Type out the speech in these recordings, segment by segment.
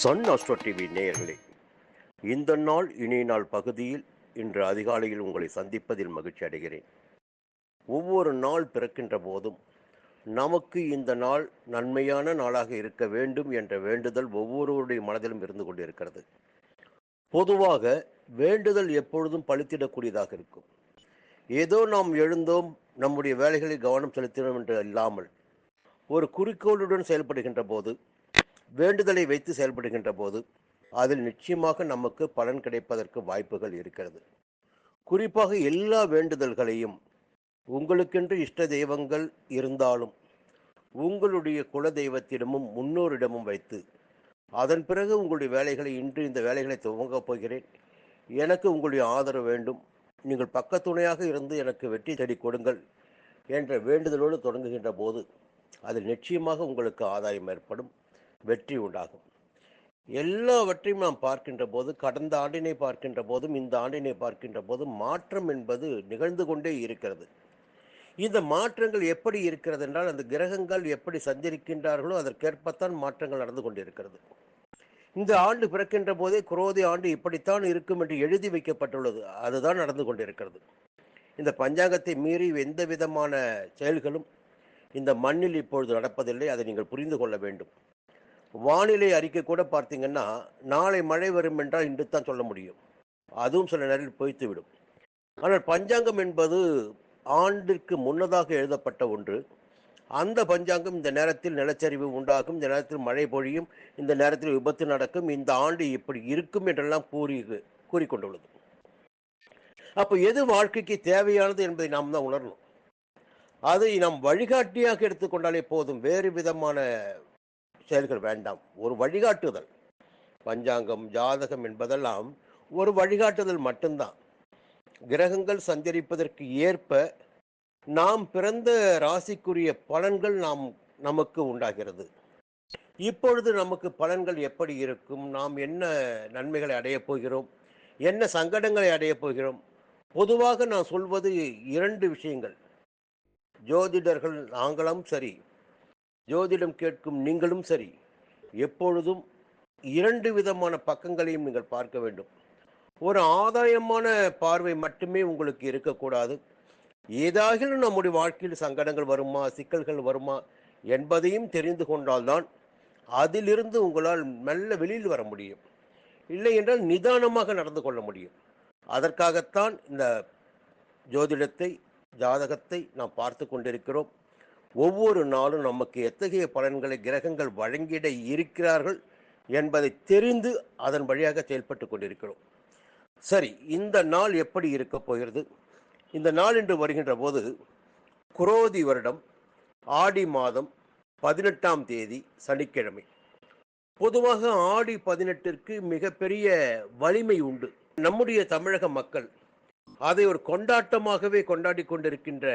Sun astro TV நேயர்களே இந்த நாள் இனி நாள் பகுதியில் இன்று அதிகாலையில் உங்களை சந்திப்பதில் மகிழ்ச்சி அடைகிறேன். ஒவ்வொரு நாள் பிறக்கின்ற போதும் நமக்கு இந்த நாள் நன்மையான நாளாக இருக்க வேண்டும் என்ற வேண்டுதல் ஒவ்வொருவருடைய மனதிலும் இருந்து கொண்டிருக்கிறது. பொதுவாக வேண்டுதல் எப்பொழுதும் பழுத்திடக்கூடியதாக இருக்கும். ஏதோ நாம் எழுந்தோம் நம்முடைய வேலைகளில் கவனம் செலுத்தினோம் என்று இல்லாமல் ஒரு குறிக்கோளுடன் செயல்படுகின்ற போது வேண்டுதலை வைத்து செயல்படுகின்ற போது அதில் நிச்சயமாக நமக்கு பலன் கிடைப்பதற்கு வாய்ப்புகள் இருக்கிறது. குறிப்பாக எல்லா வேண்டுதல்களையும் உங்களுக்கென்று இஷ்ட தெய்வங்கள் இருந்தாலும் உங்களுடைய குல தெய்வத்திடமும் முன்னோரிடமும் வைத்து அதன் பிறகு உங்களுடைய வேலைகளை இன்று இந்த வேலைகளை துவங்கப் போகிறேன். எனக்கு உங்களுடைய ஆதரவு வேண்டும். நீங்கள் பக்கத்துணையாக இருந்து எனக்கு வெற்றி தேடி கொடுங்கள் என்ற வேண்டுதலோடு தொடங்குகின்ற போது அதில் நிச்சயமாக உங்களுக்கு ஆதாயம் ஏற்படும். வெற்றி உண்டாகும். எல்லாவற்றையும் நாம் பார்க்கின்ற போது கடந்த ஆண்டினை பார்க்கின்ற போதும் இந்த ஆண்டினை பார்க்கின்ற போதும் மாற்றம் என்பது நிகழ்ந்து கொண்டே இருக்கிறது. இந்த மாற்றங்கள் எப்படி இருக்கிறது என்றால் அந்த கிரகங்கள் எப்படி சஞ்சரிக்கின்றார்களோ அதற்கேற்பத்தான் மாற்றங்கள் நடந்து கொண்டிருக்கிறது. இந்த ஆண்டு பிறக்கின்ற போதே குரோதி ஆண்டு இப்படித்தான் இருக்கும் என்று எழுதி வைக்கப்பட்டுள்ளது. அதுதான் நடந்து கொண்டிருக்கிறது. இந்த பஞ்சாங்கத்தை மீறி எந்த விதமான செயல்களும் இந்த மண்ணில் இப்பொழுது நடப்பதில்லை. அதை நீங்கள் புரிந்து கொள்ள வேண்டும். வானிலை அறிக்கை கூட பார்த்தீங்கன்னா நாளை மழை வரும் என்றால் இன்று தான் சொல்ல முடியும். அதுவும் சில நேரில் பொய்த்து விடும் ஆனால் பஞ்சாங்கம் என்பது ஆண்டிற்கு முன்னதாக எழுதப்பட்ட ஒன்று. அந்த பஞ்சாங்கம் இந்த நேரத்தில் நிலச்சரிவு உண்டாகும் இந்த நேரத்தில் மழை பொழியும் இந்த நேரத்தில் விபத்து நடக்கும் இந்த ஆண்டு இப்படி இருக்கும் என்றெல்லாம் கூறி கூறிக்கொண்டுள்ளது. அப்போ எது வாழ்க்கைக்கு தேவையானது என்பதை நாம் தான் உணரணும். அதை நாம் வழிகாட்டியாக எடுத்துக்கொண்டாலே போதும். வேறு விதமான செயல்கள் வேண்டாம். ஒரு வழிகாட்டுதல். பஞ்சாங்கம் ஜாதகம் என்பதெல்லாம் ஒரு வழிகாட்டுதல் மட்டும்தான். கிரகங்கள் சஞ்சரிப்பதற்கு ஏற்ப நாம் பிறந்த ராசிக்குரிய பலன்கள் நாம் நமக்கு உண்டாகிறது. இப்பொழுது நமக்கு பலன்கள் எப்படி இருக்கும்? நாம் என்ன நன்மைகளை அடையப் போகிறோம்? என்ன சங்கடங்களை அடையப் போகிறோம்? பொதுவாக நான் சொல்வது இரண்டு விஷயங்கள். ஜோதிடர்கள் நாங்களும் சரி ஜோதிடம் கேட்கும் நீங்களும் சரி எப்பொழுதும் இரண்டு விதமான பக்கங்களையும் நீங்கள் பார்க்க வேண்டும். ஒரு ஆதாயமான பார்வை மட்டுமே உங்களுக்கு இருக்கக்கூடாது. ஏதாகிலும் நம்முடைய வாழ்க்கையில் சங்கடங்கள் வருமா சிக்கல்கள் வருமா என்பதையும் தெரிந்து கொண்டால்தான் அதிலிருந்து உங்களால் மெல்ல வெளியில் வர முடியும். இல்லை என்றால் நிதானமாக நடந்து கொள்ள முடியும். அதற்காகத்தான் இந்த ஜோதிடத்தை ஜாதகத்தை நாம் பார்த்து கொண்டிருக்கிறோம். ஒவ்வொரு நாளும் நமக்கு எத்தகைய பலன்களை கிரகங்கள் வழங்கிட இருக்கிறார்கள் என்பதை தெரிந்து அதன் வழியாக செயல்பட்டு கொண்டிருக்கிறோம். சரி இந்த நாள் எப்படி இருக்க போகிறது? இந்த நாள் என்று வருகின்ற போது குரோதி வருடம் ஆடி மாதம் பதினெட்டாம் தேதி சனிக்கிழமை. பொதுவாக ஆடி பதினெட்டிற்கு மிகப்பெரிய வலிமை உண்டு. நம்முடைய தமிழக மக்கள் அதை ஒரு கொண்டாட்டமாகவே கொண்டாடி கொண்டிருக்கின்ற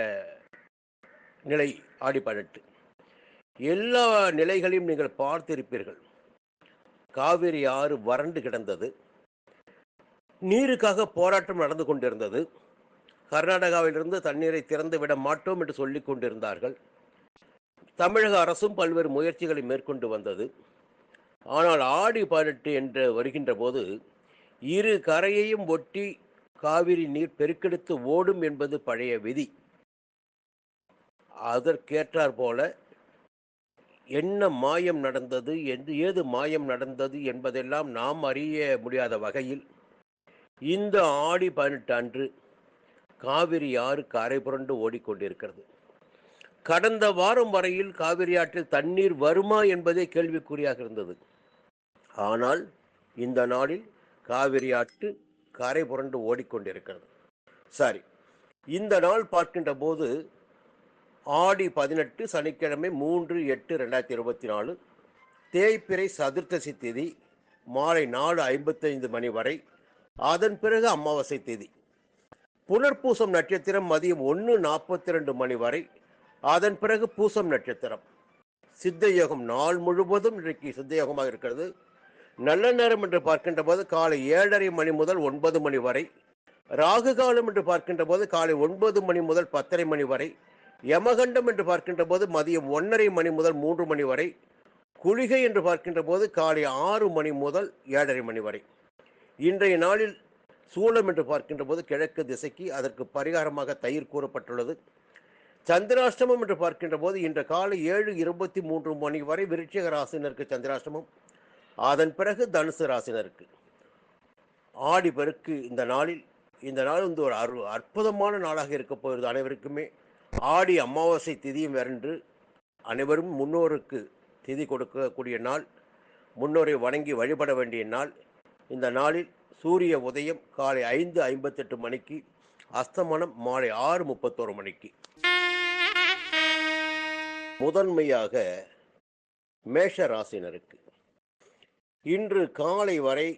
நிலை ஆடி பதினெட்டு எல்லா நிலைகளையும் நீங்கள் பார்த்திருப்பீர்கள். காவிரி ஆறு வறண்டு கிடந்தது. நீருக்காக போராட்டம் நடந்து கொண்டிருந்தது. கர்நாடகாவிலிருந்து தண்ணீரை திறந்து விட மாட்டோம் என்று சொல்லிக் கொண்டிருந்தார்கள். தமிழக அரசும் பல்வேறு முயற்சிகளை மேற்கொண்டு வந்தது. ஆனால் ஆடி பதினெட்டு என்று வருகின்ற போது இரு கரையையும் ஒட்டி காவிரி நீர் பெருக்கெடுத்து ஓடும் என்பது பழைய விதி. அதற்கேற்றார் போல என்ன மாயம் நடந்தது எது ஏது மாயம் நடந்தது என்பதெல்லாம் நாம் அறிய முடியாத வகையில் இந்த ஆடி பதினெட்டு அன்று காவிரி ஆறு கரை புரண்டு ஓடிக்கொண்டிருக்கிறது. கடந்த வாரம் வரையில் காவிரி ஆற்றில் தண்ணீர் வருமா என்பதே கேள்விக்குறியாக இருந்தது. ஆனால் இந்த நாளில் காவிரி ஆற்று கரை புரண்டு ஓடிக்கொண்டிருக்கிறது. சரி இந்த நாள் பார்க்கின்ற போது ஆடி பதினெட்டு சனிக்கிழமை மூன்று எட்டு ரெண்டாயிரத்தி இருபத்தி நாலு. தேய்பிறை சதுர்த்தசி திதி மாலை நாலு ஐம்பத்தைந்து மணி வரை. அதன் பிறகு அமாவாசை திதி. புனர்பூசம் நட்சத்திரம் மதியம் ஒன்று நாற்பத்தி ரெண்டு மணி வரை. அதன் பிறகு பூசம் நட்சத்திரம். சித்த யோகம் நாள் முழுவதும் இன்றைக்கு சித்த யோகமாக இருக்கிறது. நல்ல நேரம் என்று பார்க்கின்ற போது காலை ஏழரை மணி முதல் ஒன்பது மணி வரை. ராகு காலம் என்று பார்க்கின்ற போது காலை ஒன்பது மணி முதல் பத்தரை மணி வரை. யமகண்டம் என்று பார்க்கின்ற போது மதியம் ஒன்றரை மணி முதல் மூன்று மணி வரை குளிகை என்று பார்க்கின்ற போது காலை ஆறு மணி முதல் ஏழரை மணி வரை. இன்றைய நாளில் சூலம் என்று பார்க்கின்ற போது கிழக்கு திசைக்கு அதற்கு பரிகாரமாக தயிர் கூறப்பட்டுள்ளது. சந்திராஷ்டமம் என்று பார்க்கின்ற போது இன்று காலை ஏழு இருபத்தி மூன்று மணி வரை விருட்சிக ராசினருக்கு சந்திராஷ்டமம். அதன் பிறகு தனுசு ராசினருக்கு. ஆடி பெருக்கு இந்த நாளில் இந்த நாள் வந்து ஒரு அரு அற்புதமான நாளாக இருக்க போகிறது அனைவருக்குமே. ஆடி அமாவாசை திதியும் வரன்று அனைவரும் முன்னோருக்கு திதி கொடுக்கக்கூடிய நாள் முன்னோரை வணங்கி வழிபட வேண்டிய நாள். இந்த நாளில் சூரிய உதயம் காலை ஐந்து ஐம்பத்தெட்டு மணிக்கு அஸ்தமனம் மாலை ஆறு முப்பத்தோரு மணிக்கு. முதன்மையாக மேஷ ராசினருக்கு. இன்று காலை வரை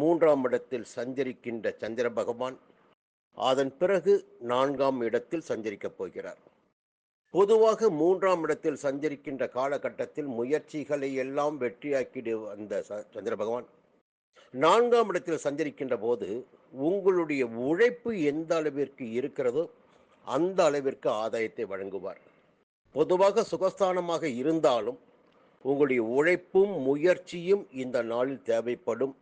மூன்றாம் இடத்தில் சஞ்சரிக்கின்ற சந்திர பகவான் அதன் பிறகு நான்காம் இடத்தில் சஞ்சரிக்கப் போகிறார். பொதுவாக மூன்றாம் இடத்தில் சஞ்சரிக்கின்ற காலகட்டத்தில் முயற்சிகளை எல்லாம் வெற்றியாக்கிடு வந்த ச- சந்திர பகவான். நான்காம் இடத்தில் சஞ்சரிக்கின்ற போது உங்களுடைய உழைப்பு எந்த அளவிற்கு இருக்கிறதோ அந்த அளவிற்கு ஆதாயத்தை வழங்குவார். பொதுவாக சுகஸ்தானமாக இருந்தாலும் உங்களுடைய உழைப்பும் முயற்சியும் இந்த நாளில் தேவைப்படும்.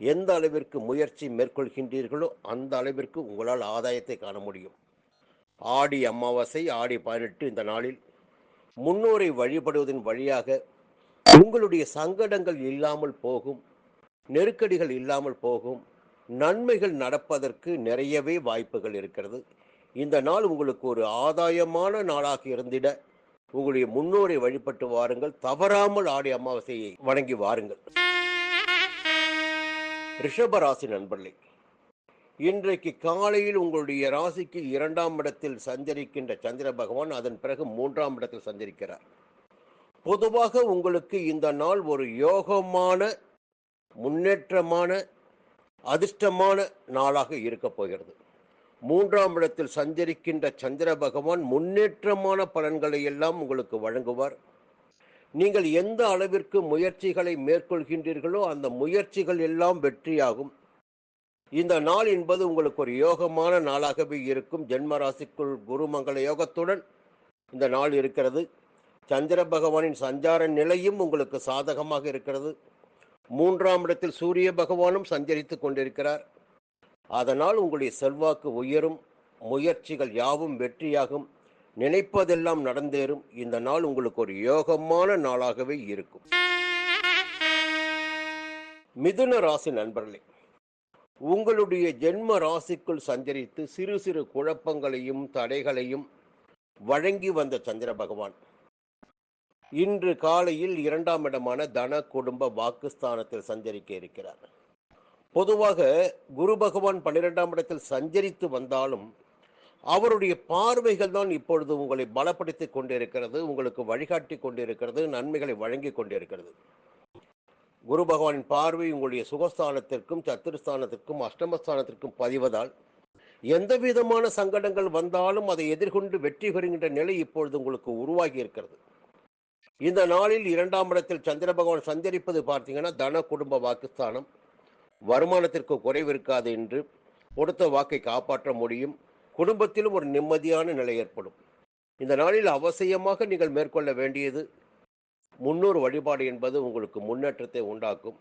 எந்த அளவிற்கு முயற்சி மேற்கொள்கின்றீர்களோ அந்த அளவிற்கு உங்களால் ஆதாயத்தை காண முடியும். ஆடி அமாவாசை ஆடி பதினெட்டு இந்த நாளில் முன்னோரை வழிபடுவதன் வழியாக உங்களுடைய சங்கடங்கள் இல்லாமல் போகும் நெருக்கடிகள் இல்லாமல் போகும் நன்மைகள் நடப்பதற்கு நிறையவே வாய்ப்புகள் இருக்கிறது. இந்த நாள் உங்களுக்கு ஒரு ஆதாயமான நாளாக இருந்திட உங்களுடைய முன்னோரை வழிபட்டு வாருங்கள். தவறாமல் ஆடி அமாவாசையை வணங்கி வாருங்கள். ரிஷப ராசி நண்பர்களே இன்றைக்கு காலையில் உங்களுடைய ராசிக்கு இரண்டாம் இடத்தில் சஞ்சரிக்கின்ற சந்திர பகவான் அதன் பிறகு மூன்றாம் இடத்தில் சஞ்சரிக்கிறார். பொதுவாக உங்களுக்கு இந்த நாள் ஒரு யோகமான முன்னேற்றமான அதிர்ஷ்டமான நாளாக இருக்கப் போகிறது. மூன்றாம் இடத்தில் சஞ்சரிக்கின்ற சந்திர பகவான் முன்னேற்றமான பலன்களை எல்லாம் உங்களுக்கு வழங்குவார். நீங்கள் எந்த அளவிற்கு முயற்சிகளை மேற்கொள்கின்றீர்களோ அந்த முயற்சிகள் எல்லாம் வெற்றியாகும். இந்த நாள் என்பது உங்களுக்கு ஒரு யோகமான நாளாகவே இருக்கும். ஜென்ம ராசிக்குள் குருமங்கள யோகத்துடன் இந்த நாள் இருக்கிறது. சந்திர பகவானின் சஞ்சார நிலையும் உங்களுக்கு சாதகமாக இருக்கிறது. மூன்றாம் இடத்தில் சூரிய பகவானும் சஞ்சரித்துக் கொண்டிருக்கிறார். அதனால் உங்களுடைய செல்வாக்கு உயரும். முயற்சிகள் யாவும் வெற்றியாகும். நினைப்பதெல்லாம் நடந்தேறும். இந்த நாள் உங்களுக்கு ஒரு யோகமான நாளாகவே இருக்கும். மிதுன ராசி நண்பர்களே உங்களுடைய ஜென்ம ராசிக்குள் சஞ்சரித்து சிறு சிறு குழப்பங்களையும் தடைகளையும் வழங்கி வந்த சந்திர பகவான். இன்று காலையில் இரண்டாம் இடமான தன குடும்ப வாக்குஸ்தானத்தில் சஞ்சரிக்க இருக்கிறார். பொதுவாக குரு பகவான் பன்னிரெண்டாம் இடத்தில் சஞ்சரித்து வந்தாலும் அவருடைய பார்வைகள் தான் இப்பொழுது உங்களை பலப்படுத்தி கொண்டிருக்கிறது உங்களுக்கு வழிகாட்டி கொண்டிருக்கிறது நன்மைகளை வழங்கி கொண்டிருக்கிறது. குரு பகவானின் பார்வை உங்களுடைய சுகஸ்தானத்திற்கும் சத்துருஸ்தானத்திற்கும் அஷ்டமஸ்தானத்திற்கும் பதிவதால் எந்த விதமான சங்கடங்கள் வந்தாலும் அதை எதிர்கொண்டு வெற்றி பெறுகின்ற நிலை இப்பொழுது உங்களுக்கு உருவாகி இருக்கிறது. இந்த நாளில் இரண்டாம் இடத்தில் சந்திர பகவான் சஞ்சரிப்பது பார்த்தீங்கன்னா தன குடும்ப வாக்குஸ்தானம். வருமானத்திற்கு குறைவு இருக்காது என்று கொடுத்த வாக்கை காப்பாற்ற முடியும். குடும்பத்திலும் ஒரு நிம்மதியான நிலை ஏற்படும். இந்த நாளில் அவசியமாக நீங்கள் மேற்கொள்ள வேண்டியது முன்னோர் வழிபாடு என்பது உங்களுக்கு முன்னேற்றத்தை உண்டாக்கும்.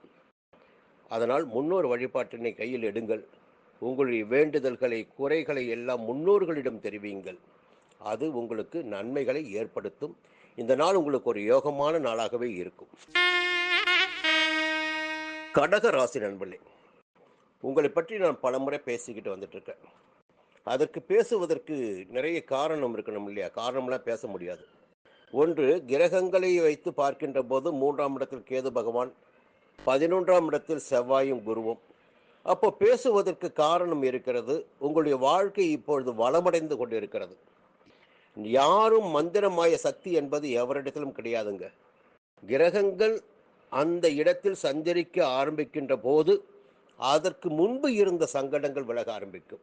அதனால் முன்னோர் வழிபாட்டினை கையில் எடுங்கள். உங்களுடைய வேண்டுதல்களை குறைகளை எல்லாம் முன்னோர்களிடம் தெரிவியுங்கள். அது உங்களுக்கு நன்மைகளை ஏற்படுத்தும். இந்த நாள் உங்களுக்கு ஒரு யோகமான நாளாகவே இருக்கும். கடக ராசி நண்பர்களே உங்களை பற்றி நான் பலமுறை பேசிக்கிட்டு வந்துட்டு இருக்கேன் அதற்கு பேசுவதற்கு நிறைய காரணம் இருக்கணும் இல்லையா? காரணம்லாம் பேச முடியாது. ஒன்று கிரகங்களை வைத்து பார்க்கின்ற போது மூன்றாம் இடத்தில் கேது பகவான் பதினொன்றாம் இடத்தில் செவ்வாயும் குருவும். அப்போ பேசுவதற்கு காரணம் இருக்கிறது. உங்களுடைய வாழ்க்கை இப்பொழுது வளமடைந்து கொண்டிருக்கிறது. யாரும் மந்திரமாய சக்தி என்பது எவரிடத்திலும் கிடையாதுங்க. கிரகங்கள் அந்த இடத்தில் சஞ்சரிக்க ஆரம்பிக்கின்ற போது அதற்கு முன்பு இருந்த சங்கடங்கள் விலக ஆரம்பிக்கும்.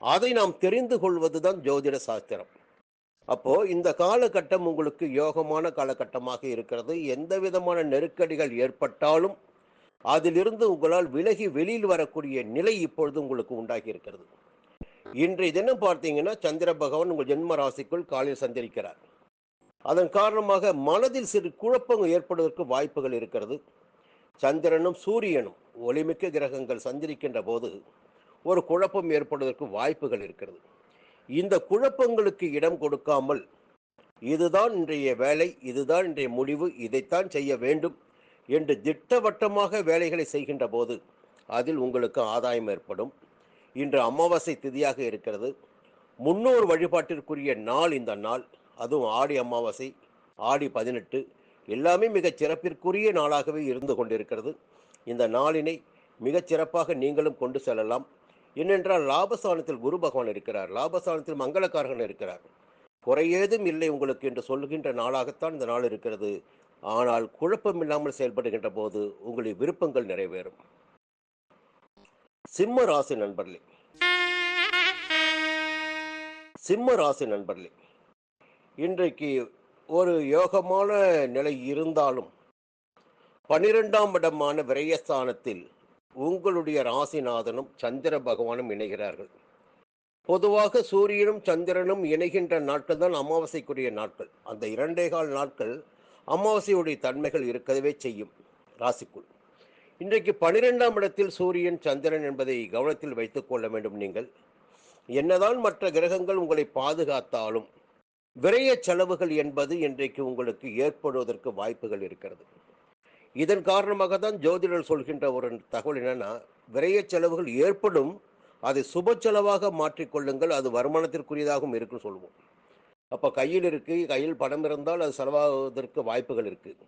அதை நாம் தெரிந்து கொள்வதுதான் ஜோதிட சாஸ்திரம். அப்போ இந்த காலகட்டம் உங்களுக்கு யோகமான காலகட்டமாக இருக்கிறது. எந்த விதமான நெருக்கடிகள் ஏற்பட்டாலும் அதிலிருந்து உங்களால் விலகி வெளியில் வரக்கூடிய நிலை இப்பொழுது உங்களுக்கு உண்டாகி இருக்கிறது. இன்றைய தினம் பார்த்தீங்கன்னா சந்திர பகவான் உங்கள் ஜென்ம ராசிக்குள் காலையில் சந்திரிக்கிறார் அதன் காரணமாக மனதில் சிறு குழப்பங்கள் ஏற்படுவதற்கு வாய்ப்புகள் இருக்கிறது. சந்திரனும் சூரியனும் ஒளிமிக்க கிரகங்கள் சந்திரிக்கின்ற போது ஒரு குழப்பம் ஏற்படுவதற்கு வாய்ப்புகள் இருக்கிறது. இந்த குழப்பங்களுக்கு இடம் கொடுக்காமல் இதுதான் இன்றைய வேலை இதுதான் இன்றைய முடிவு இதைத்தான் செய்ய வேண்டும் என்று திட்டவட்டமாக வேலைகளை செய்கின்ற போது அதில் உங்களுக்கு ஆதாயம் ஏற்படும். இன்று அமாவாசை திதியாக இருக்கிறது. முன்னோர் வழிபாட்டிற்குரிய நாள் இந்த நாள். அதுவும் ஆடி அமாவாசை ஆடி பதினெட்டு எல்லாமே மிகச் சிறப்பிற்குரிய நாளாகவே இருந்து கொண்டிருக்கிறது. இந்த நாளினை மிகச் சிறப்பாக நீங்களும் கொண்டு செல்லலாம். ஏனென்றால் லாபஸ்தானத்தில் குரு பகவான் இருக்கிறார். லாபஸ்தானத்தில் மங்களக்காரகன் இருக்கிறார். குறையேதும் இல்லை உங்களுக்கு என்று சொல்லுகின்ற நாளாகத்தான் இந்த நாள் இருக்கிறது. ஆனால் குழப்பம் இல்லாமல் செயல்படுகின்ற போது உங்களுடைய விருப்பங்கள் நிறைவேறும். சிம்ம ராசி நண்பர்களே. சிம்ம ராசி நண்பர்களே. இன்றைக்கு ஒரு யோகமான நிலை இருந்தாலும் பனிரெண்டாம் இடமான விரயஸ்தானத்தில் உங்களுடைய ராசிநாதனும் சந்திர பகவானும் இணைகிறார்கள். பொதுவாக சூரியனும் சந்திரனும் இணைகின்ற நாட்கள் தான் அமாவாசைக்குரிய நாட்கள். அந்த இரண்டே கால் நாட்கள் அமாவாசையுடைய தன்மைகள் இருக்கவே செய்யும் ராசிக்குள். இன்றைக்கு பனிரெண்டாம் இடத்தில் சூரியன் சந்திரன் என்பதை கவனத்தில் வைத்துக் கொள்ள வேண்டும் நீங்கள். என்னதான் மற்ற கிரகங்கள் உங்களை பாதுகாத்தாலும் விரைய செலவுகள் என்பது இன்றைக்கு உங்களுக்கு ஏற்படுவதற்கு வாய்ப்புகள் இருக்கிறது. இதன் காரணமாக தான் ஜோதிடர் சொல்கின்ற ஒரு தகவல் என்னன்னா விரைய செலவுகள் ஏற்படும் அதை சுப செலவாக மாற்றிக்கொள்ளுங்கள் அது வருமானத்திற்குரியதாகவும் இருக்குன்னு சொல்லுவோம். அப்போ கையில் இருக்குது கையில் பணம் இருந்தால் அது செலவாகுவதற்கு வாய்ப்புகள் இருக்குது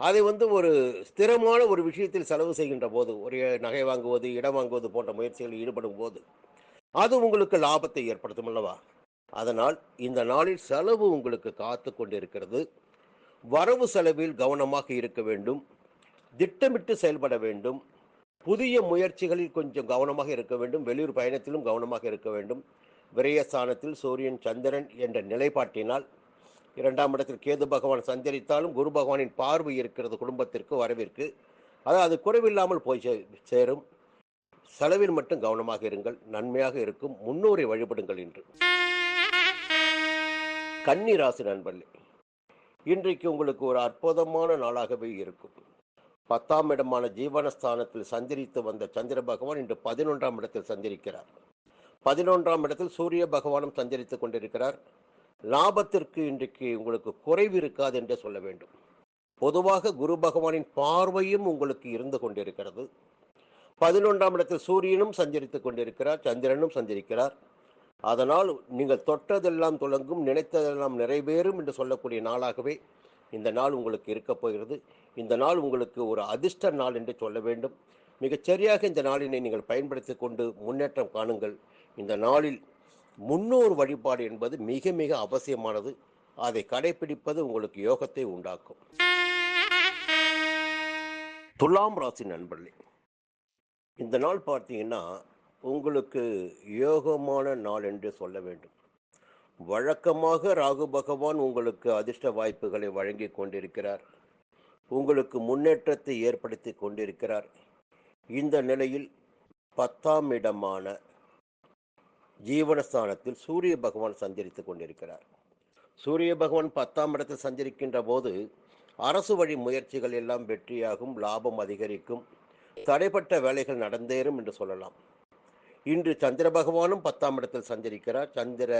அதை வந்து ஒரு ஸ்திரமான ஒரு விஷயத்தில் செலவு செய்கின்ற போது ஒரு நகை வாங்குவது இடம் வாங்குவது போன்ற முயற்சிகளில் ஈடுபடும் போது அது உங்களுக்கு லாபத்தை ஏற்படுத்தும் அல்லவா? அதனால் இந்த நாளில் செலவு உங்களுக்கு காத்து கொண்டிருக்கிறது வரவு செலவில் கவனமாக இருக்க வேண்டும். திட்டமிட்டு செயல்பட வேண்டும். புதிய முயற்சிகளில் கொஞ்சம் கவனமாக இருக்க வேண்டும். வெளியூர் பயணத்திலும் கவனமாக இருக்க வேண்டும். விரயஸ்தானத்தில் சூரியன் சந்திரன் என்ற நிலைப்பாட்டினால் இரண்டாம் இடத்தில் கேது பகவான் சஞ்சரித்தாலும் குரு பகவானின் பார்வை இருக்கிறது குடும்பத்திற்கு வரவிற்கு. அதாவது அது குறைவில்லாமல் போய் சே- சேரும். செலவில் மட்டும் கவனமாக இருங்கள். நன்மையாக இருக்கும். முன்னோரை வழிபடுங்கள் என்று. கன்னி ராசி நண்பர்களே இன்றைக்கு உங்களுக்கு ஒரு அற்புதமான நாளாகவே இருக்கும். பத்தாம் இடமான ஜீவனஸ்தானத்தில் சஞ்சரித்து வந்த சந்திர பகவான் இன்று பதினொன்றாம் இடத்தில் சஞ்சரிக்கிறார். பதினொன்றாம் இடத்தில் சூரிய பகவானும் சஞ்சரித்து கொண்டிருக்கிறார். லாபத்திற்கு இன்றைக்கு உங்களுக்கு குறைவு இருக்காது என்றே சொல்ல வேண்டும். பொதுவாக குரு பகவானின் பார்வையும் உங்களுக்கு இருந்து கொண்டிருக்கிறது. பதினொன்றாம் இடத்தில் சூரியனும் சஞ்சரித்து கொண்டிருக்கிறார் சந்திரனும் சஞ்சரிக்கிறார். அதனால் நீங்கள் தொட்டதெல்லாம் தொடங்கும் நினைத்ததெல்லாம் நிறைவேறும் என்று சொல்லக்கூடிய நாளாகவே இந்த நாள் உங்களுக்கு இருக்கப் போகிறது. இந்த நாள் உங்களுக்கு ஒரு அதிர்ஷ்ட நாள் என்று சொல்ல வேண்டும். மிகச்சரியாக இந்த நாளினை நீங்கள் பயன்படுத்தி கொண்டு முன்னேற்றம் காணுங்கள். இந்த நாளில் முன்னோர் வழிபாடு என்பது மிக மிக அவசியமானது. அதை கடைபிடிப்பது உங்களுக்கு யோகத்தை உண்டாக்கும். துலாம் ராசி நண்பர்களே இந்த நாள் பார்த்தீங்கன்னா உங்களுக்கு யோகமான நாள் என்று சொல்ல வேண்டும். வழக்கமாக ராகு பகவான் உங்களுக்கு அதிர்ஷ்ட வாய்ப்புகளை வழங்கி கொண்டிருக்கிறார். உங்களுக்கு முன்னேற்றத்தை ஏற்படுத்தி கொண்டிருக்கிறார். இந்த நிலையில் பத்தாம் இடமான ஜீவனஸ்தானத்தில் சூரிய பகவான் சஞ்சரித்து கொண்டிருக்கிறார். சூரிய பகவான் பத்தாம் இடத்தில் சஞ்சரிக்கின்ற போது அரசு வழி முயற்சிகள் எல்லாம் வெற்றியாகும் லாபம் அதிகரிக்கும். தடைப்பட்ட வேலைகள் நடந்தேறும் என்று சொல்லலாம். இன்று சந்திர பகவானும் பத்தாம் இடத்தில் சஞ்சரிக்கிறார். சந்திர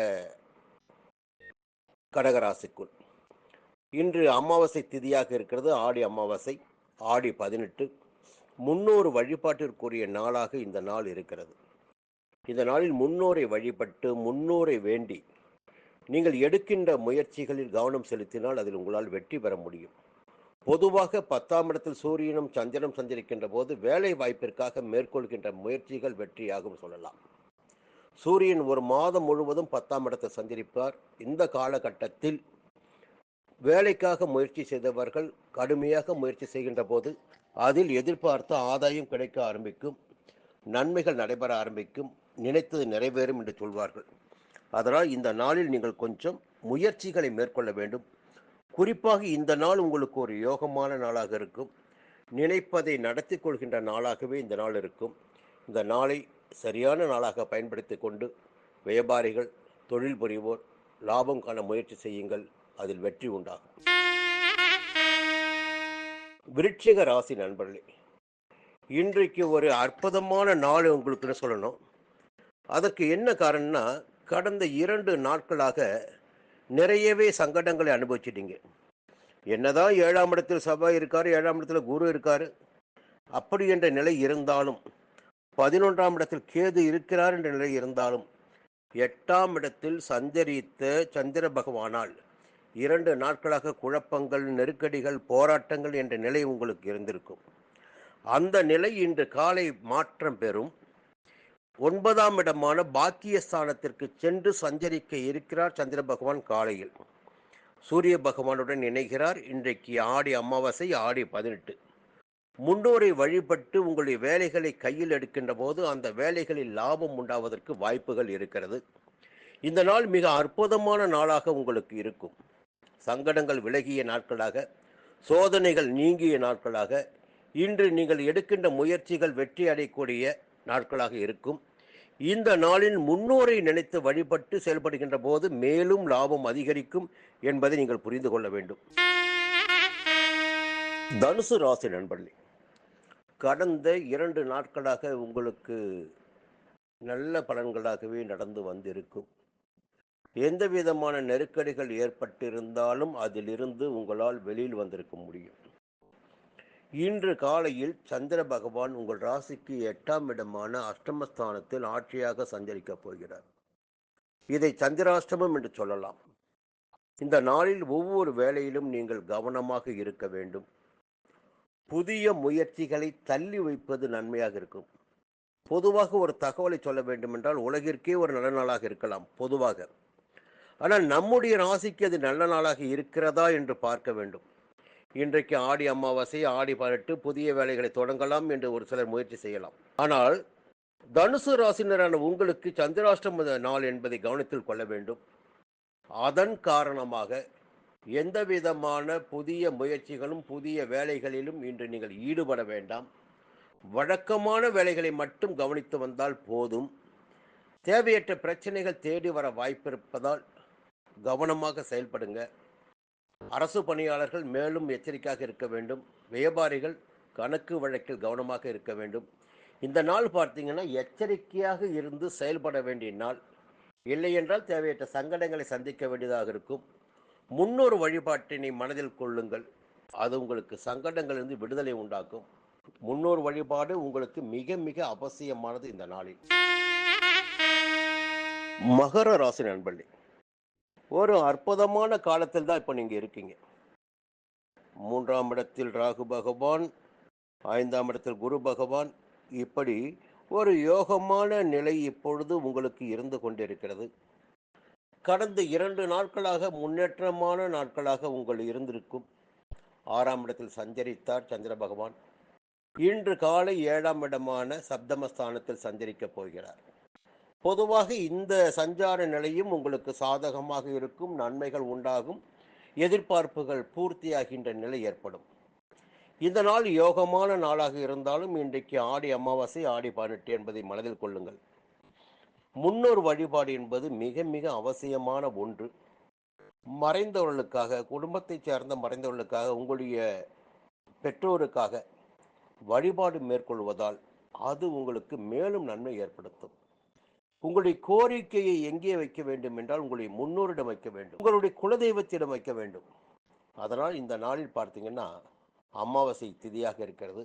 கடகராசிக்குள். இன்று அமாவாசை திதியாக இருக்கிறது. ஆடி அமாவாசை ஆடி பதினெட்டு. முன்னோர் வழிபாட்டிற்குரிய நாளாக இந்த நாள் இருக்கிறது. இந்த நாளில் முன்னோரை வழிபட்டு முன்னோரை வேண்டி நீங்கள் எடுக்கின்ற முயற்சிகளில் கவனம் செலுத்தினால் அதில் உங்களால் வெற்றி பெற முடியும். பொதுவாக பத்தாம் இடத்தில் சூரியனும் சந்திரனும் சஞ்சரிக்கின்ற போது வேலை வாய்ப்பிற்காக மேற்கொள்கின்ற முயற்சிகள் வெற்றியாகும் சொல்லலாம். சூரியன் ஒரு மாதம் முழுவதும் பத்தாம் இடத்தை சந்திரிப்பார் இந்த காலகட்டத்தில் வேலைக்காக முயற்சி செய்தவர்கள் கடுமையாக முயற்சி செய்கின்ற போது அதில் எதிர்பார்த்த ஆதாயம் கிடைக்க ஆரம்பிக்கும். நன்மைகள் நடைபெற ஆரம்பிக்கும். நினைத்தது நிறைவேறும் என்று சொல்வார்கள். அதனால் இந்த நாளில் நீங்கள் கொஞ்சம் முயற்சிகளை மேற்கொள்ள வேண்டும். குறிப்பாக இந்த நாள் உங்களுக்கு ஒரு யோகமான நாளாக இருக்கும். நினைப்பதை நடத்தி கொள்கின்ற நாளாகவே இந்த நாள் இருக்கும். இந்த நாளை சரியான நாளாக பயன்படுத்தி கொண்டு வியாபாரிகள் தொழில் புரிவோர் லாபம் காண முயற்சி செய்யுங்கள். அதில் வெற்றி உண்டாகும். விருட்சிக ராசி நண்பர்களே இன்றைக்கு ஒரு அற்புதமான நாள் உங்களுக்குன்னு சொல்லணும். அதற்கு என்ன காரணம்னா கடந்த இரண்டு நாட்களாக நிறையவே சங்கடங்களை அனுபவிச்சிட்டீங்க. என்னதான் ஏழாம் இடத்தில் செவ்வாய் இருக்காரு ஏழாம் இடத்துல குரு இருக்காரு அப்படி என்ற நிலை இருந்தாலும் பதினொன்றாம் இடத்தில் கேது இருக்கிறார் என்ற நிலை இருந்தாலும் எட்டாம் இடத்தில் சஞ்சரித்த சந்திர பகவானால் இரண்டு நாட்களாக குழப்பங்கள் நெருக்கடிகள் போராட்டங்கள் என்ற நிலை உங்களுக்கு இருந்திருக்கும். அந்த நிலை இன்று காலை மாற்றம் பெறும். ஒன்பதாம் இடமான பாக்கியஸ்தானத்திற்கு சென்று சஞ்சரிக்க இருக்கிறார் சந்திர பகவான் காலையில். சூரிய பகவானுடன் இணைகிறார். இன்றைக்கு ஆடி அமாவாசை ஆடி பதினெட்டு. முன்னோரை வழிபட்டு உங்களுடைய வேலைகளை கையில் எடுக்கின்ற போது அந்த வேலைகளில் லாபம் உண்டாவதற்கு வாய்ப்புகள் இருக்கிறது. இந்த நாள் மிக அற்புதமான நாளாக உங்களுக்கு இருக்கும். சங்கடங்கள் விலகிய நாட்களாக சோதனைகள் நீங்கிய நாட்களாக இன்று நீங்கள் எடுக்கின்ற முயற்சிகள் வெற்றி அடையக்கூடிய நாட்களாக இருக்கும். இந்த நாளில் முன்னோரை நினைத்து வழிபட்டு செயல்படுகின்ற போது மேலும் லாபம் அதிகரிக்கும் என்பதை நீங்கள் புரிந்து கொள்ள வேண்டும். தனுசு ராசி நண்பர்களே கடந்த இரண்டு நாட்களாக உங்களுக்கு நல்ல பலன்களாகவே நடந்து வந்திருக்கும். எந்த விதமான நெருக்கடிகள் ஏற்பட்டிருந்தாலும் அதிலிருந்து உங்களால் வெளியில் வந்திருக்க முடியும். இன்று காலையில் சந்திர பகவான் உங்கள் ராசிக்கு எட்டாம் இடமான அஷ்டமஸ்தானத்தில் ஆட்சியாக சஞ்சரிக்கப் போகிறார். இதை சந்திராஷ்டமம் என்று சொல்லலாம். இந்த நாளில் ஒவ்வொரு வேளையிலும் நீங்கள் கவனமாக இருக்க வேண்டும். புதிய முயற்சிகளை தள்ளி வைப்பது நன்மையாக இருக்கும். பொதுவாக ஒரு தகவலை சொல்ல வேண்டுமென்றால் உலகிற்கே ஒரு நல்ல நாளாக இருக்கலாம் பொதுவாக. ஆனால் நம்முடைய ராசிக்கு அது நல்ல நாளாக இருக்கிறதா என்று பார்க்க வேண்டும். இன்றைக்கு ஆடி அமாவாசை ஆடி பதினெட்டு புதிய வேலைகளை தொடங்கலாம் என்று ஒரு சிலர் முயற்சி செய்யலாம். ஆனால் தனுசு ராசினரான உங்களுக்கு சந்திராஷ்டம நாள் என்பதை கவனத்தில் கொள்ள வேண்டும். அதன் காரணமாக எந்த விதமான புதிய முயற்சிகளும் புதிய வேலைகளிலும் இன்று நீங்கள் ஈடுபட வேண்டாம். வழக்கமான வேலைகளை மட்டும் கவனித்து வந்தால் போதும். தேவையற்ற பிரச்சனைகள் தேடி வர வாய்ப்பிருப்பதால் கவனமாக செயல்படுங்க. அரசு பணியாளர்கள் மேலும் எச்சரிக்கையாக இருக்க வேண்டும். வியாபாரிகள் கணக்கு வழக்கில் கவனமாக இருக்க வேண்டும். இந்த நாள் பார்த்தீங்கன்னா எச்சரிக்கையாக இருந்து செயல்பட வேண்டிய நாள். இல்லையென்றால் தேவையற்ற சங்கடங்களை சந்திக்க வேண்டியதாக இருக்கும். முன்னொரு வழிபாட்டினை மனதில் கொள்ளுங்கள். அது உங்களுக்கு சங்கடங்களிலிருந்து விடுதலை உண்டாக்கும். முன்னோர் வழிபாடு உங்களுக்கு மிக மிக அவசியமானது இந்த நாளில். மகர ராசி நண்பர்களே ஒரு அற்புதமான காலத்தில் தான் இப்போ நீங்கள் இருக்கீங்க. மூன்றாம் இடத்தில் ராகு பகவான் ஐந்தாம் இடத்தில் குரு பகவான் இப்படி ஒரு யோகமான நிலை இப்பொழுது உங்களுக்கு இருந்து கொண்டிருக்கிறது. கடந்த இரண்டு நாட்களாக முன்னேற்றமான நாட்களாக உங்கள் இருந்திருக்கும். ஆறாம் இடத்தில் சஞ்சரித்தார் சந்திர பகவான். இன்று காலை ஏழாம் இடமான சப்தமஸ்தானத்தில் சஞ்சரிக்கப் போகிறார். பொதுவாக இந்த சஞ்சார நிலையும் உங்களுக்கு சாதகமாக இருக்கும் நன்மைகள் உண்டாகும் எதிர்பார்ப்புகள் பூர்த்தியாகின்ற நிலை ஏற்படும். இந்த நாள் யோகமான நாளாக இருந்தாலும் இன்றைக்கு ஆடி அமாவாசை ஆடி பதினெட்டு என்பதை மனதில் கொள்ளுங்கள். முன்னோர் வழிபாடு என்பது மிக மிக அவசியமான ஒன்று. மறைந்தவர்களுக்காக குடும்பத்தைச் சேர்ந்த மறைந்தவர்களுக்காக உங்களுடைய பெற்றோருக்காக வழிபாடு மேற்கொள்வதால் அது உங்களுக்கு மேலும் நன்மை ஏற்படுத்தும். உங்களுடைய கோரிக்கையை எங்கே வைக்க வேண்டும் என்றால் உங்களுடைய முன்னோரிடம் வைக்க வேண்டும். உங்களுடைய குலதெய்வத்திடம் வைக்க வேண்டும். அதனால் இந்த நாளில் பார்த்தீங்கன்னா அமாவாசை திதியாக இருக்கிறது.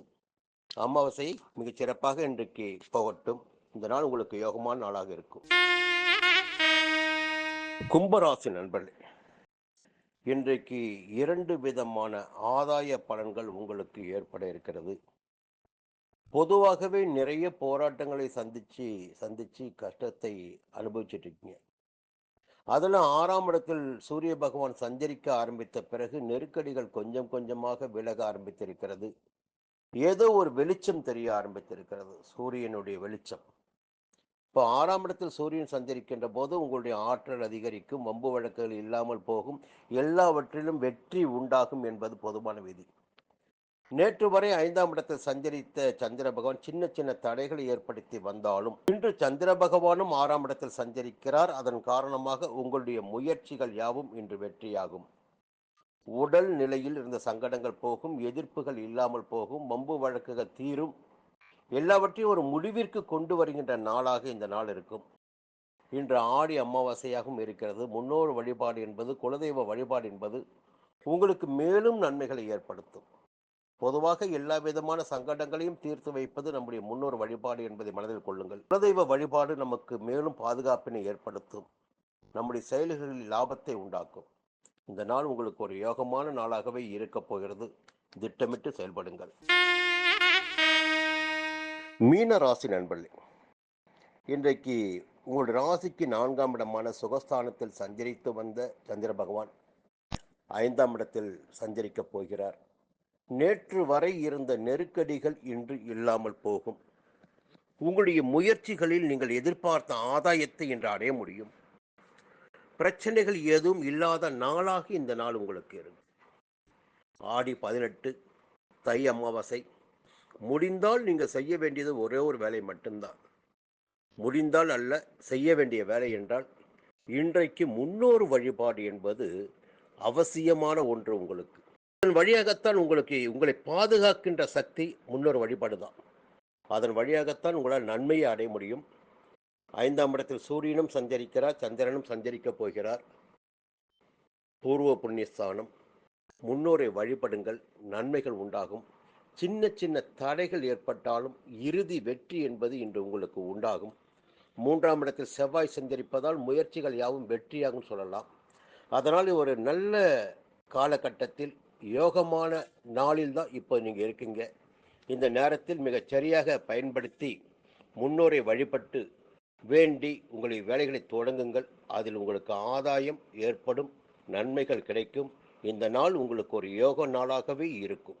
அமாவாசை மிகச் சிறப்பாக இன்றைக்கு போகட்டும். இந்த நாள் உங்களுக்கு யோகமான நாளாக இருக்கும். கும்பராசி நண்பர்களே இன்றைக்கு இரண்டு விதமான ஆதாய பலன்கள் உங்களுக்கு ஏற்பட இருக்கிறது. பொதுவாகவே நிறைய போராட்டங்களை சந்திச்சு சந்திச்சு கஷ்டத்தை அனுபவிச்சுட்டு இருக்கீங்க. அதில் ஆறாம் இடத்தில் சூரிய பகவான் சஞ்சரிக்க ஆரம்பித்த பிறகு நெருக்கடிகள் கொஞ்சம் கொஞ்சமாக விலக ஆரம்பித்திருக்கிறது. ஏதோ ஒரு வெளிச்சம் தெரிய ஆரம்பித்திருக்கிறது. சூரியனுடைய வெளிச்சம். இப்போ ஆறாம் இடத்தில் சூரியன் சஞ்சரிக்கின்ற போது உங்களுடைய ஆற்றல் அதிகரிக்கும் வம்பு வழக்குகள் இல்லாமல் போகும் எல்லாவற்றிலும் வெற்றி உண்டாகும் என்பது பொதுவான விதி. நேற்று வரை ஐந்தாம் இடத்தில் சஞ்சரித்த சந்திர பகவான் சின்ன சின்ன தடைகளை ஏற்படுத்தி வந்தாலும் இன்று சந்திர பகவானும் ஆறாம் இடத்தில் சஞ்சரிக்கிறார். அதன் காரணமாக உங்களுடைய முயற்சிகள் யாவும் இன்று வெற்றியாகும். உடல் நிலையில் இருந்த சங்கடங்கள் போகும் எதிர்ப்புகள் இல்லாமல் போகும் வம்பு வழக்குகள் தீரும் எல்லாவற்றையும் ஒரு முடிவிற்கு கொண்டு வருகின்ற நாளாக இந்த நாள் இருக்கும். இன்று ஆடி அமாவாசையாகவும் இருக்கிறது. முன்னோர் வழிபாடு என்பது குலதெய்வ வழிபாடு என்பது உங்களுக்கு மேலும் நன்மைகளை ஏற்படுத்தும். பொதுவாக எல்லா விதமான சங்கடங்களையும் தீர்த்து வைப்பது நம்முடைய முன்னோர் வழிபாடு என்பதை மனதில் கொள்ளுங்கள். குலதெய்வ வழிபாடு நமக்கு மேலும் பாதுகாப்பினை ஏற்படுத்தும். நம்முடைய செயல்களில் லாபத்தை உண்டாக்கும். இந்த நாள் உங்களுக்கு ஒரு யோகமான நாளாகவே இருக்கப் போகிறது. திட்டமிட்டு செயல்படுங்கள். மீன ராசி நண்பர்களே இன்றைக்கு உங்களுடைய ராசிக்கு நான்காம் இடமான சுகஸ்தானத்தில் சஞ்சரித்து வந்த சந்திர பகவான் ஐந்தாம் இடத்தில் சஞ்சரிக்கப் போகிறார். நேற்று வரை இருந்த நெருக்கடிகள் இன்று இல்லாமல் போகும். உங்களுடைய முயற்சிகளில் நீங்கள் எதிர்பார்த்த ஆதாயத்தை இன்று அடைய முடியும். பிரச்சனைகள் எதுவும் இல்லாத நாளாக இந்த நாள் உங்களுக்கு இருக்கும். ஆடி பதினெட்டு தை அமாவாசை முடிந்தால் நீங்கள் செய்ய வேண்டியது ஒரே ஒரு வேலை மட்டும்தான். முடிந்தால் அல்ல செய்ய வேண்டிய வேலை என்றால் இன்றைக்கு முன்னோர் வழிபாடு என்பது அவசியமான ஒன்று உங்களுக்கு. அதன் வழியாகத்தான் உங்களுக்கு உங்களை பாதுகாக்கின்ற சக்தி முன்னோர் வழிபாடு தான். அதன் வழியாகத்தான் உங்களால் நன்மையை அடைய முடியும். ஐந்தாம் இடத்தில் சூரியனும் சஞ்சரிக்கிறார் சந்திரனும் சஞ்சரிக்கப் போகிறார். பூர்வ புண்ணியஸ்தானம். முன்னோரை வழிபடுங்கள் நன்மைகள் உண்டாகும். சின்ன சின்ன தடைகள் ஏற்பட்டாலும் இறுதி வெற்றி என்பது இன்று உங்களுக்கு உண்டாகும். மூன்றாம் இடத்தில் செவ்வாய் சஞ்சரிப்பதால் முயற்சிகள் யாவும் வெற்றியாகும் சொல்லலாம். அதனால் ஒரு நல்ல காலகட்டத்தில் யோகமான நாளில் தான் இப்போ நீங்கள் இருக்கீங்க. இந்த நேரத்தில் மிகச் சரியாக பயன்படுத்தி முன்னோரை வழிபட்டு வேண்டி உங்களுடைய வேலைகளை தொடங்குங்கள். அதில் உங்களுக்கு ஆதாயம் ஏற்படும் நன்மைகள் கிடைக்கும். இந்த நாள் உங்களுக்கு ஒரு யோக நாளாகவே இருக்கும்.